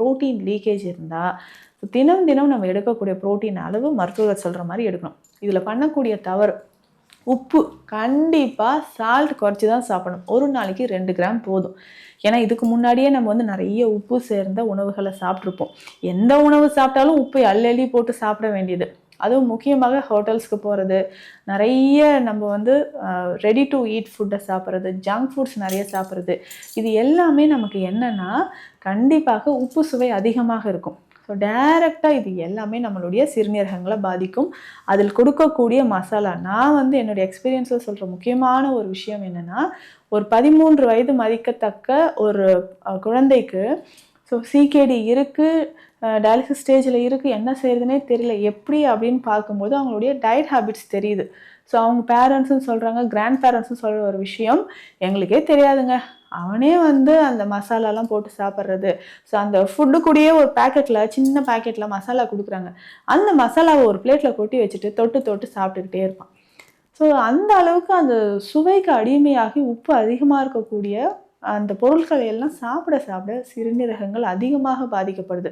Protein leakage இருந்தால் தினம் தினம் நம்ம எடுக்கக்கூடிய புரோட்டீன் அளவு மருத்துவர்கள் சொல்கிற மாதிரி எடுக்கணும். இதில் பண்ணக்கூடிய தவறு உப்பு கண்டிப்பாக சால்ட் குறைச்சி தான் சாப்பிடணும். ஒரு நாளைக்கு ரெண்டு கிராம் போதும். ஏன்னா இதுக்கு முன்னாடியே நம்ம வந்து நிறைய உப்பு சேர்ந்த உணவுகளை சாப்பிட்ருப்போம் எந்த உணவு சாப்பிட்டாலும் உப்பை அள்ளி அள்ளி போட்டு சாப்பிட வேண்டியது. அதுவும் முக்கியமாக ஹோட்டல்ஸ்க்கு போகிறது நிறைய நம்ம வந்து ரெடி டு ஈட் ஃபுட்டை சாப்பிட்றது ஜங்க் ஃபுட்ஸ் நிறைய சாப்பிட்றது. இது எல்லாமே நமக்கு என்னென்னா கண்டிப்பாக உப்பு சுவை அதிகமாக இருக்கும். ஸோ டைரெக்டாக இது எல்லாமே நம்மளுடைய சிறுநீரகங்களை பாதிக்கும். அதில் கொடுக்கக்கூடிய மசாலா நான் வந்து என்னுடைய எக்ஸ்பீரியன்ஸில் சொல்கிற முக்கியமான ஒரு விஷயம் என்னென்னா ஒரு பதிமூன்று வயது மதிக்கத்தக்க ஒரு குழந்தைக்கு ஸோ சிகேடி இருக்குது டயாலிசிஸ் ஸ்டேஜில் இருக்குது என்ன செய்யறதுனே தெரியல. எப்படி அப்படின்னு பார்க்கும்போது அவங்களுடைய டயட் ஹேபிட்ஸ் தெரியுது. ஸோ அவங்க பேரண்ட்ஸும் சொல்கிறாங்க கிராண்ட் பேரண்ட்ஸும் சொல்கிற ஒரு விஷயம் எங்களுக்கே தெரியாதுங்க. அவனே வந்து அந்த மசாலாலாம் போட்டு சாப்பிட்றது. ஸோ அந்த ஃபுட்டு கூடயே ஒரு பேக்கெட்டில் சின்ன பேக்கெட்டில் மசாலா கொடுக்குறாங்க. அந்த மசாலாவை ஒரு பிளேட்டில் கொட்டி வச்சுட்டு தொட்டு தொட்டு சாப்பிட்டுக்கிட்டே இருப்பான். ஸோ அந்த அளவுக்கு அந்த சுவைக்கு அடிமையாகி உப்பு அதிகமாக இருக்கக்கூடிய அந்த பொருட்களை எல்லாம் சாப்பிட சாப்பிட சிறுநீரகங்கள் அதிகமாக பாதிக்கப்படுது.